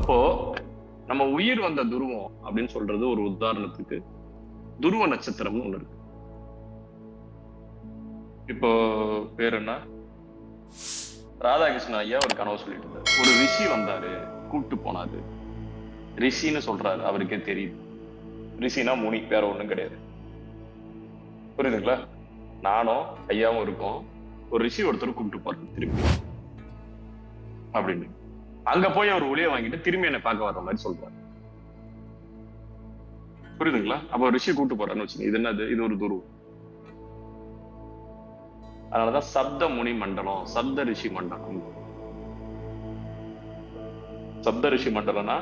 அப்போ நம்ம உயிர் வந்த துருவம் அப்படின்னு சொல்றது ஒரு உதாரணத்துக்கு. துருவ நட்சத்திரம்னு ஒண்ணு இருக்கு. இப்போ பேர் என்ன? ராதாகிருஷ்ணன் ஐயா ஒரு கனவு சொல்லிட்டு இருந்தார். ஒரு ரிஷி வந்தாரு கூப்பிட்டு போனாரு. ரிஷின்னு சொல்றாரு அவருக்கே தெரியுது. ரிஷினா முனி வேற ஒண்ணும் கிடையாது. புரியுதுங்களா? நானும் ஐயாவும் இருக்கோம். ஒரு ரிஷி ஒருத்தர் கூப்பிட்டு போறாரு திருப்பி. அப்படின்னு. அங்க போய் அவர் ஒளிய வாங்கிட்டு திரும்பி என்னை பார்க்க வர்ற மாதிரி சொல்றாரு. புரியுதுங்களா? அப்ப ரிஷி கூப்பிட்டு போறான்னு வச்சு இது என்னது? இது ஒரு துருவம். அதனாலதான் சப்த முனி மண்டலம் சப்த ரிஷி மண்டலம். சப்த ரிஷி மண்டலம்னா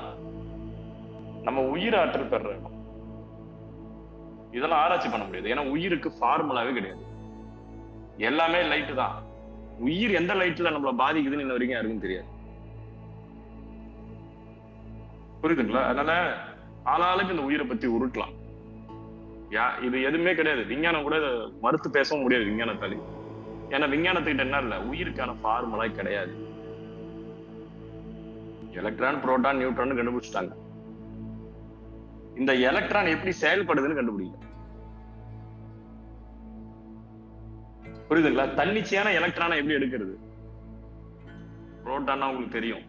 நம்ம உயிர் ஆற்றல் பெற இடம். இதெல்லாம் ஆராய்ச்சி பண்ண முடியாது. ஏன்னா உயிருக்கு ஃபார்முலாவே கிடையாது. எல்லாமே லைட் தான். உயிர் எந்த லைட்ல நம்மள பாதிக்குதுன்னு இன்ன வரைக்கும் யாருக்கும் தெரியாது. புரியுதுங்களா? அதனால ஆளாளுக்கு இந்த உயிரை பத்தி உருட்டலாம். யா இது எதுவுமே கிடையாது. விஞ்ஞானம் கூட மறுத்து பேசவும் முடியாது விஞ்ஞானத்தாலி. ஏன்னா விஞ்ஞானத்துக்கிட்ட என்ன இல்ல? உயிருக்கான ஃபார்முலா கிடையாது. எலக்ட்ரான் புரோட்டான் நியூட்ரான் கண்டுபிடிச்சிட்டாங்க. இந்த எலக்ட்ரான் எப்படி செயல்படுதுன்னு கண்டுபிடிக்கல. புரியுதுங்களா? தன்னிச்சையான எலக்ட்ரானை எப்படி எடுக்கிறது? புரோட்டான்னா உங்களுக்கு தெரியும்.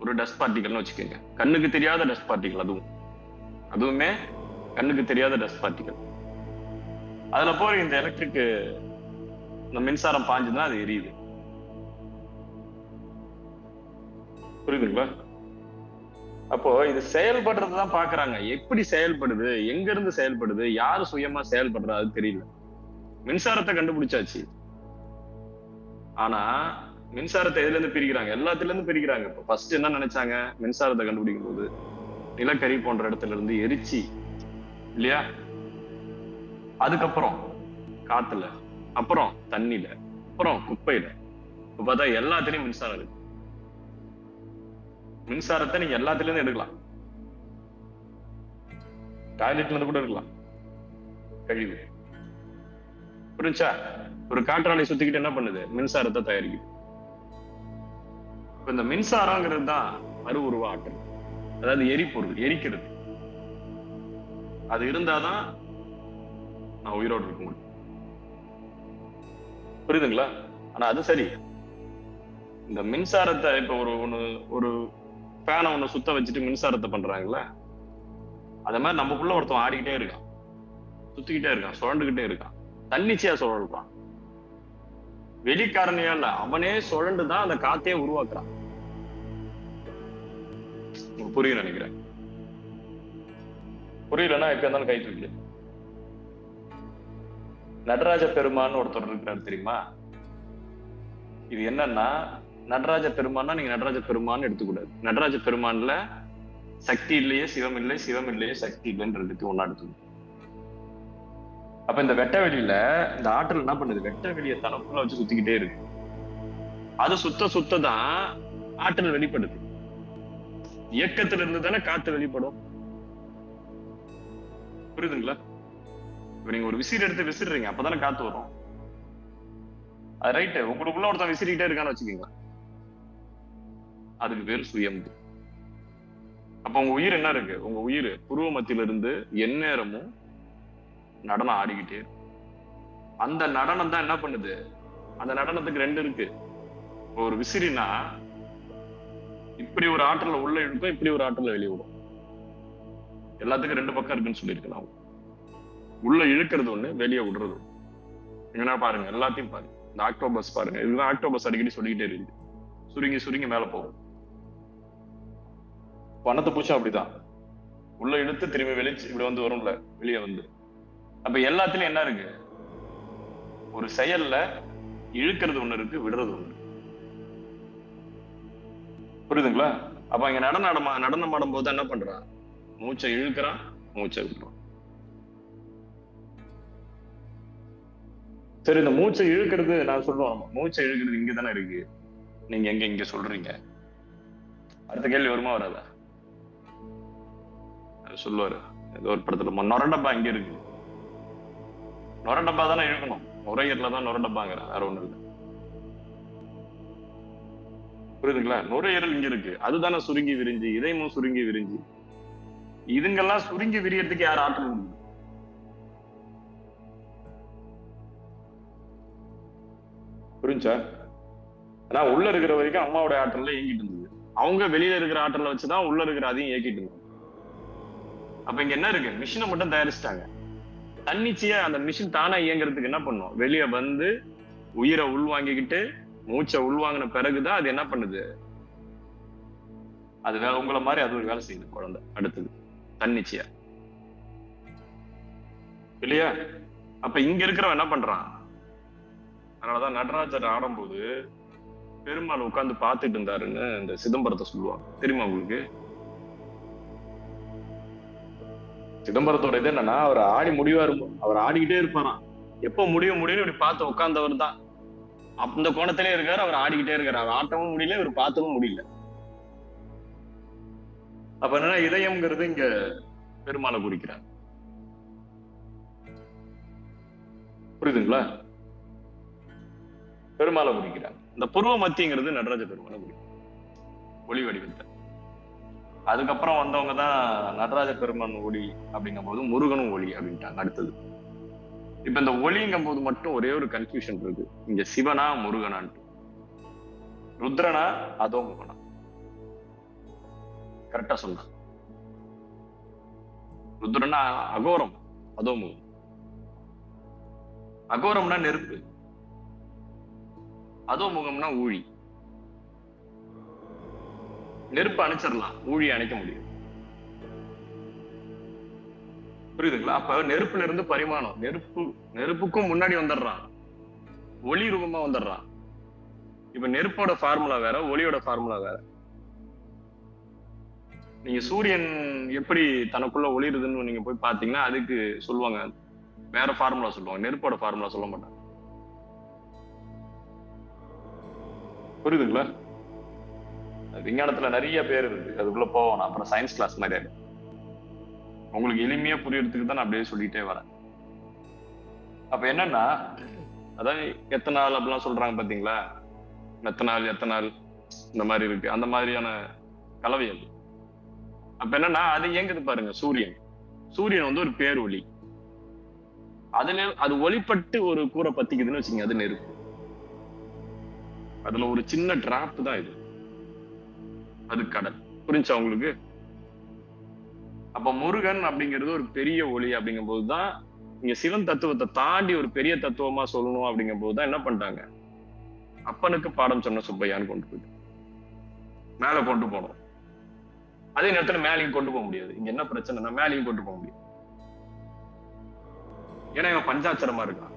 ஒரு டஸ்ட் பார்ட்டிகல்னு வச்சுக்கோங்க. கண்ணுக்கு தெரியாத டஸ்ட் பார்ட்டிகல் அதுவும். அதுவுமே கண்ணுக்கு தெரியாத டஸ்ட் பார்ட்டிகல் அதுல போற இந்த எலக்ட்ரிக் இந்த மின்சாரம் பாஞ்சுதுன்னா அது எரியுது. புரியுதுங்களா? அப்போ இது செயல்படுறது தான் பாக்குறாங்க. எப்படி செயல்படுது? எங்க இருந்து செயல்படுது? யாரு சுயமா செயல்படுறா? அது தெரியல. மின்சாரத்தை கண்டுபிடிச்சாச்சு. ஆனா மின்சாரத்தை எதுல இருந்து பிரிக்கிறாங்க? எல்லாத்துல இருந்து பிரிக்கிறாங்க. இப்ப ஃபர்ஸ்ட் என்ன நினைச்சாங்க? மின்சாரத்தை கண்டுபிடிக்கும் போது நிலக்கரி போன்ற இடத்துல இருந்து எரிச்சி இல்லையா? அதுக்கப்புறம் காத்துல அப்புறம் தண்ணியில அப்புறம் குப்பையில. இப்ப பார்த்தா எல்லாத்துலயும் மின்சாரம் இருக்கு. மின்சாரத்தை நீங்க எல்லாத்துல இருந்து எடுக்கலாம். டாய்லெட்ல இருந்து கூட எடுக்கலாம். கழிவு. புரிஞ்சா? ஒரு காற்றாலை சுத்திக்கிட்டு என்ன பண்ணுது? மின்சாரத்தை தயாரிக்குது. இப்ப இந்த மின்சாரங்கிறது தான் மறு உருவ ஆற்றல் அதாவது எரிபொருள் எரிக்கிறது. அது இருந்தாதான் நான் உயிரோடு இருக்க முடியும். புரியுதுங்களா? ஆனா அது சரி. இந்த மின்சாரத்தை இப்ப ஒரு ஒண்ணு ஒரு ஃபேனை ஒண்ணு சுத்த வச்சுட்டு மின்சாரத்தை பண்றாங்கல்ல? அத மாதிரி நமக்குள்ள ஒருத்தன் ஆடிக்கிட்டே இருக்கான். சுத்திக்கிட்டே இருக்கான் சுழண்டுகிட்டே இருக்கான். தன்னிச்சையா சுழல்றான். வெளிக்காரணையா இல்ல அவனே சுழண்டுதான் அந்த காத்தையே உருவாக்குறான். புரியும் நினைக்கிறேன். புரியலன்னா எப்ப இருந்தாலும் கை தூக்கி நடராஜ பெருமான்னு ஒருத்தர் இருக்கிறார் தெரியுமா? இது என்னன்னா நடராஜ பெருமான்னா நீங்க நடராஜ பெருமான்னு எடுத்துக்கூடாது. நடராஜ பெருமான்ல சக்தி இல்லையே சிவம் இல்லை சிவம் இல்லையே சக்தி இல்லைன்றதுக்கு ஒன்னா எடுத்துக்கணும் அப்ப இந்த வெட்ட வெளியில இந்த ஆற்றல் என்ன பண்ணுது? வெட்ட வெளிய தனக்குள்ள வச்சு சுத்திக்கிட்டே இருக்கு. அது சுத்த சுத்த தான் ஆற்றல் வெளிப்படுது. இயக்கத்துல இருந்து தானே காத்து வெளிப்படும். புரியுதுங்களா? இப்ப நீங்க ஒரு விசிறி எடுத்து விசிறீங்க அப்பதானே காத்து வரும். அது ரைட்டு உங்களுக்குள்ள ஒருத்தன் விசிறிக்கிட்டே இருக்கான்னு வச்சுக்கோங்க அதுக்கு பேர் சுயம்பு. அப்ப உங்க உயிர் என்ன இருக்கு? உங்க உயிர் புருவ மத்தியில இருந்து எந்நேரமும் நடனம் ஆடிக்கிட்டே அந்த நடனம் தான் என்ன பண்ணுது? அந்த நடனத்துக்கு ரெண்டு இருக்கு. ஒரு விசிறினா இப்படி ஒரு ஆற்றல உள்ள இழுக்கும் இப்படி ஒரு ஆற்றல வெளியே விடும். எல்லாத்துக்கும் ரெண்டு பக்கம் இருக்குன்னு சொல்லியிருக்கலாம். உள்ள இழுக்கிறது ஒண்ணு வெளியே விடுறது என்ன பாருங்க எல்லாத்தையும் பாருங்க. இந்த ஆக்டோபஸ் பாருங்க. இதுதான் ஆக்டோபஸ் அடிக்கடி சொல்லிக்கிட்டே இருக்கு சுருங்கி சுருங்கி மேல போகும். பணத்தை பூச்சா அப்படிதான். உள்ள இழுத்து திரும்பி வெளிச்சு இப்படி வந்து வரும்ல வெளியே வந்து. அப்ப எல்லாத்துலயும் என்ன இருக்கு? ஒரு செயல்ல இழுக்கிறது ஒண்ணு இருக்கு விடுறது ஒண்ணு புரியுதுங்களா? அப்ப இங்க நடன ஆடமா நடனம் ஆடும் போது என்ன பண்றான் மூச்சை இழுக்கிறான் மூச்சை விடுறான் சரி இந்த மூச்சை இழுக்கிறது நான் சொல்லுவோம் மூச்சை இழுக்கிறது இங்க தானே இருக்கு. நீங்க எங்க இங்க சொல்றீங்க? அடுத்த கேள்வி வருமா வராதா? சொல்லுவாரு ஏதோ ஒரு படத்துல நொரண்டப்பா இங்க இருக்கு. நொரண்டப்பா தானே இழுக்கணும் நுரையீரல தான் நொரண்டப்பாங்கிறேன் வேற ஒண்ணு இல்லை. புரியுதுங்களா? நுரையீரல் இங்க இருக்கு. அதுதானே சுருங்கி விரிஞ்சு இதயமும் சுருங்கி விரிஞ்சு. இதுங்கெல்லாம் சுருங்கி விரியறதுக்கு யார் ஆற்றல் கொடுக்குது? புரிஞ்சா? ஆனா உள்ள இருக்கிற வரைக்கும் அம்மாவோட ஆற்றல்ல இயங்கிட்டு இருந்தது. அவங்க வெளியில இருக்கிற ஆற்றலை வச்சுதான் உள்ள இருக்கிற அதையும் இயக்கிட்டு இருந்தாங்க. அப்ப இங்க என்ன இருக்கு? மிஷினை மட்டும் தயாரிச்சிட்டாங்க. தன்னிச்சையா அந்த மிஷின் தானா இயங்குறதுக்கு என்ன பண்ணும்? வெளிய வந்து உயிரை உள்வாங்கிக்கிட்டு மூச்சை உள்வாங்கின பிறகுதான் அது என்ன பண்ணுது? அது வேற உங்களை மாதிரி அது ஒரு வேலை செய்யுது குழந்தை. அடுத்தது தன்னிச்சையா. இல்லையா? அப்ப இங்க இருக்கிறவன் என்ன பண்றான்? அதனாலதான் நடராஜர் ஆடும்போது பெருமாள் உட்கார்ந்து பாத்துட்டு இருந்தாருன்னு இந்த சிதம்பரத்தை சொல்லுவாங்க. தெரியுமா உங்களுக்கு? சிதம்பரத்தோட இது என்னன்னா அவர் ஆடி முடிவாரு அவர் ஆடிக்கிட்டே இருப்பாராம். எப்ப முடிய முடியும் இப்படி பார்த்து உட்கார்ந்தவர் தான். அந்த கோணத்திலே இருக்காரு அவர் ஆடிக்கிட்டே இருக்காரு. அவர் ஆட்டமும் முடியல இவர் பார்த்தவும் முடியல. அப்ப என்னன்னா இதயம்ங்கிறது இங்க பெருமாளை குறிக்கிறார். புரியுதுங்களா? பெருமாளை குறிக்கிறார். இந்த புருவ மத்திங்கிறது நடராஜ பெருமாளை குறிக்கும் ஒளி வடிவத்தை. அதுக்கப்புறம் வந்தவங்க தான் நடராஜ பெருமன் ஒளி அப்படிங்கும் போது முருகனும் ஒளி அப்படின்ட்டாங்க அடுத்தது. இப்ப இந்த ஒளிங்கும் போது மட்டும் ஒரே ஒரு கன்ஃபியூஷன் இருக்கு. இங்க சிவனா முருகனான்ட்டு. ருத்ரனா அதோ முகனா கரெக்டா சொன்ன. ருத்ரனா அகோரம் அதோ முகம் அகோரம்னா நெருப்பு. அதோ முகம்னா ஊழி. நெருப்பு அணைச்சிடலாம். ஊழி அணைக்க முடியும். புரியுதுங்களா? அப்ப நெருப்புல இருந்து பரிமாணம். நெருப்பு நெருப்புக்கும் முன்னாடி வந்துடுறான். ஒளி ரூபமா வந்துடுறான். இப்ப நெருப்போட ஃபார்முலா வேற ஒளியோட ஃபார்முலா வேற. நீங்க சூரியன் எப்படி தனக்குள்ள ஒளிருதுன்னு நீங்க போய் பாத்தீங்கன்னா அதுக்கு சொல்லுவாங்க. வேற ஃபார்முலா சொல்லுவாங்க. நெருப்போட ஃபார்முலா சொல்ல மாட்டாங்க. புரியுதுங்களா? விஞ்ஞானத்துல நிறைய பேர் இருக்கு. அதுக்குள்ள போவோம். அப்புறம் சயின்ஸ் கிளாஸ் மாதிரி ஆயிடும். உங்களுக்கு எளிமையா புரியறதுக்கு தான் நான் அப்படியே சொல்லிட்டே வரேன். அப்ப என்னன்னா அதாவது எத்தனை நாள் அப்படிலாம் சொல்றாங்க பாத்தீங்களா? எத்தனை நாள் எத்தனை நாள் இந்த மாதிரி இருக்கு. அந்த மாதிரியான கலவை அது அப்ப என்னன்னா அது இயங்குது பாருங்க சூரியன். சூரியன் வந்து ஒரு பேரொளி. அதுல அது ஒளிப்பட்டு ஒரு கூரை பத்திக்குதுன்னு வச்சுக்கோங்க அது நெருப்பு. அதுல ஒரு சின்ன டிராப் தான் இது. அது கடல். புரிஞ்சா உங்களுக்கு? அப்ப முருகன் அப்படிங்கிறது ஒரு பெரிய ஒளி அப்படிங்கும் போதுதான் இங்க சிவன் தத்துவத்தை தாண்டி ஒரு பெரிய தத்துவமா சொல்லணும் அப்படிங்கும் போதுதான் என்ன பண்ணிட்டாங்க? அப்பனுக்கு பாடம் சொன்ன சுப்பையான்னு கொண்டு போயிட்டு மேல கொண்டு போனோம். அதே நேரத்துல மேலையும் கொண்டு போக முடியாது. இங்க என்ன பிரச்சனைனா மேலையும் கொண்டு போக முடியாது. ஏன்னா இவன் பஞ்சாட்சரமா இருக்கான்.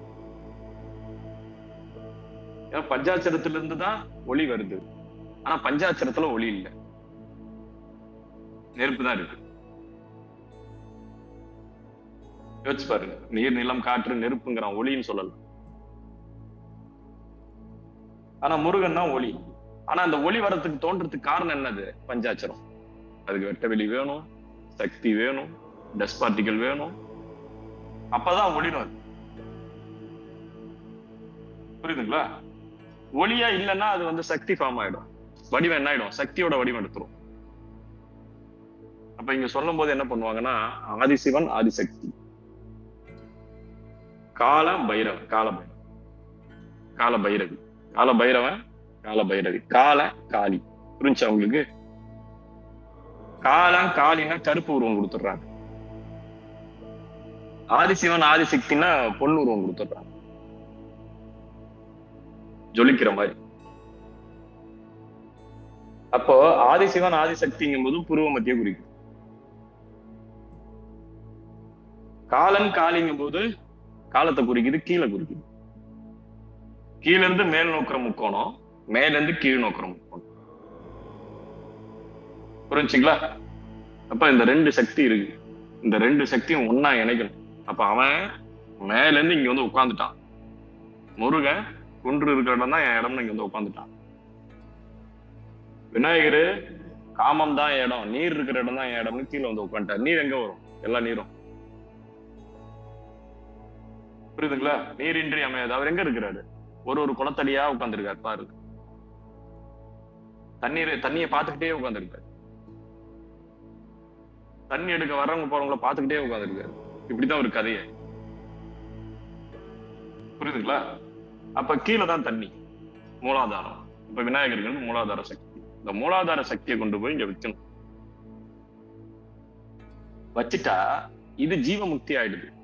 ஏன்னா பஞ்சாட்சரத்துல இருந்து தான் ஒளி வருது. ஆனா பஞ்சாட்சரத்துல ஒளி இல்லை. நெருப்பு தான் இருக்கு. யோசிச்சு பாருங்க நீர் நிலம் காற்று நெருப்புங்கிறான் ஒளின்னு சொல்லலாம். ஆனா முருகன் தான் ஒளி. ஆனா அந்த ஒளி வரத்துக்கு தோன்றதுக்கு காரணம் என்னது? பஞ்சாச்சரம் அதுக்கு வெட்ட வெளி வேணும் சக்தி வேணும் டஸ்ட் பார்ட்டிகள் வேணும். அப்பதான் ஒளிரும் அது. புரியுதுங்களா? ஒளியா இல்லைன்னா அது வந்து சக்தி ஃபார்ம் ஆயிடும். வடிவம் என்ன ஆயிடும் சக்தியோட வடிவம் எடுத்துரும். அப்ப இங்க சொல்லும் போது என்ன பண்ணுவாங்கன்னா ஆதிசிவன் ஆதிசக்தி. கால பைரவன் கால பைரவன். கால பைரவி. கால பைரவன் கால பைரவி. கால காளி. புரிஞ்சா உங்களுக்கு? காலம் காளினா கருப்பு உருவம் கொடுத்துடுறாங்க. ஆதிசிவன் ஆதிசக்தினா பொண்ணு உருவம் கொடுத்துடுறாங்க. ஜொலிக்கிற மாதிரி. அப்போ ஆதிசிவன் ஆதிசக்திங்கும் போது புருவ மத்திய குறிக்கும். காலன் காலிங்கும் போது காலத்தை குறிக்குது கீழே குறிக்குது. கீழ இருந்து மேல் நோக்கிற முக்கோணம் மேல இருந்து கீழ் நோக்கிற முக்கோணம். புரிஞ்சுங்களா? அப்ப இந்த ரெண்டு சக்தி இருக்கு. இந்த ரெண்டு சக்தியும் ஒன்னா இணைக்கணும். அப்ப அவன் மேல இருந்து இங்க வந்து உட்கார்ந்துட்டான். முருகன் குன்று இருக்கிற இடம் தான் என் இடம்னு இங்க வந்து உட்காந்துட்டான் விநாயகர் காமம் தான் இடம். நீர் இருக்கிற இடம் தான் என் இடம்னு கீழே வந்து உட்காந்துட்டார் நீர் எங்க வரும்? எல்லா நீரும். புரியுதுங்களா? நீரின்றி அமையாது. அவர் எங்க இருக்கிறாரு? ஒரு ஒரு குளத்தடியா உட்கார்ந்துருக்காரு பாரு. தண்ணீர் தண்ணியை பார்த்துக்கிட்டே உட்காந்துருக்காரு தண்ணி எடுக்க வர்றவங்க போறவங்கள பார்த்துக்கிட்டே உட்காந்துருக்காரு இப்படிதான் ஒரு கதையை. புரியுதுங்களா? அப்ப கீழே தான் தண்ணி. மூலாதாரம். இப்ப விநாயகர்கள் மூலாதார சக்தி. இந்த மூலாதார சக்தியை கொண்டு போய் இங்க வைக்கணும். வச்சுட்டா இது ஜீவமுக்தி ஆயிடுது.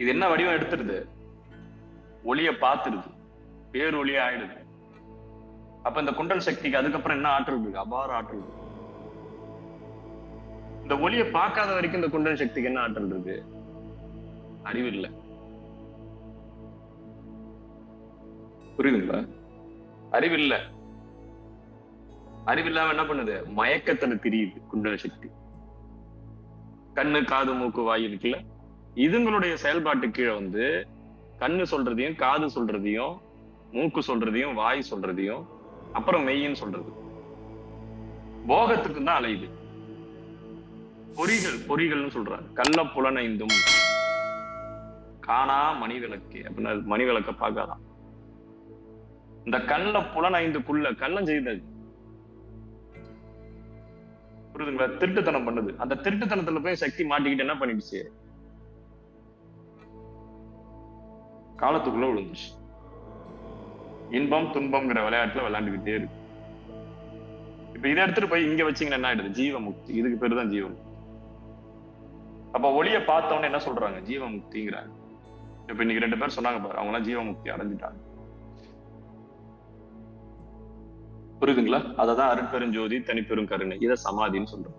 இது என்ன வடிவம் எடுத்துருது ஒளிய பாத்துருது பேரொளியா ஆயிடுது. அப்ப இந்த குண்டல் சக்திக்கு அதுக்கப்புறம் என்ன ஆற்றல் இருக்கு? அபார ஆற்றல் இருக்கு. இந்த ஒளிய பார்க்காத வரைக்கும் இந்த குண்டல் சக்திக்கு என்ன ஆற்றல் இருக்கு? அறிவு இல்லை. புரியுதுங்களா? அறிவில்ல அறிவில்லாம என்ன பண்ணுது? மயக்கத்துல தெரியுது குண்டல சக்தி. கண்ணு காது மூக்கு வாய் இருக்குல்ல இதுங்களுடைய செயல்பாட்டு கீழே வந்து கண்ணு சொல்றதையும் காது சொல்றதையும் மூக்கு சொல்றதையும் வாய் சொல்றதையும் அப்புறம் மெய்யின்னு சொல்றது. போகத்துக்கு தான் அலையுது. பொறிகள் பொறிகள்னு சொல்றாங்க. கள்ள புலனைந்தும். காணா மணி விளக்கு அப்படின்னா மணி விளக்க பார்க்காதான். இந்த கள்ள புலனைந்துக்குள்ள கள்ளம் செய்தது புரியுதுங்களா? திருட்டுத்தனம் பண்ணுது. அந்த திருட்டுத்தனத்துல போய் சக்தி மாட்டிக்கிட்டு என்ன பண்ணிடுச்சு? காலத்துக்குள்ள விழுந்துச்சு இன்பம் துன்பம்ங்கிற விளையாட்டுல விளையாண்டுக்கிட்டே இருக்கு. இப்ப இதை எடுத்துட்டு போய் இங்க வச்சீங்கன்னா என்ன ஆயிடுது? ஜீவமுக்தி. இதுக்கு பேரு தான் ஜீவம் அப்ப ஒளிய பார்த்தவொடனே என்ன சொல்றாங்க? ஜீவமுக்திங்கிறாங்க. இப்ப இன்னைக்கு ரெண்டு பேர் சொன்னாங்க பாரு அவங்க எல்லாம் ஜீவமுக்தி அடைஞ்சிட்டாங்க. புரியுதுங்களா? அததான் அருட்பெருஞ்சோதி தனிப்பெரும் கருணை இதை சமாதின்னு சொல்றோம்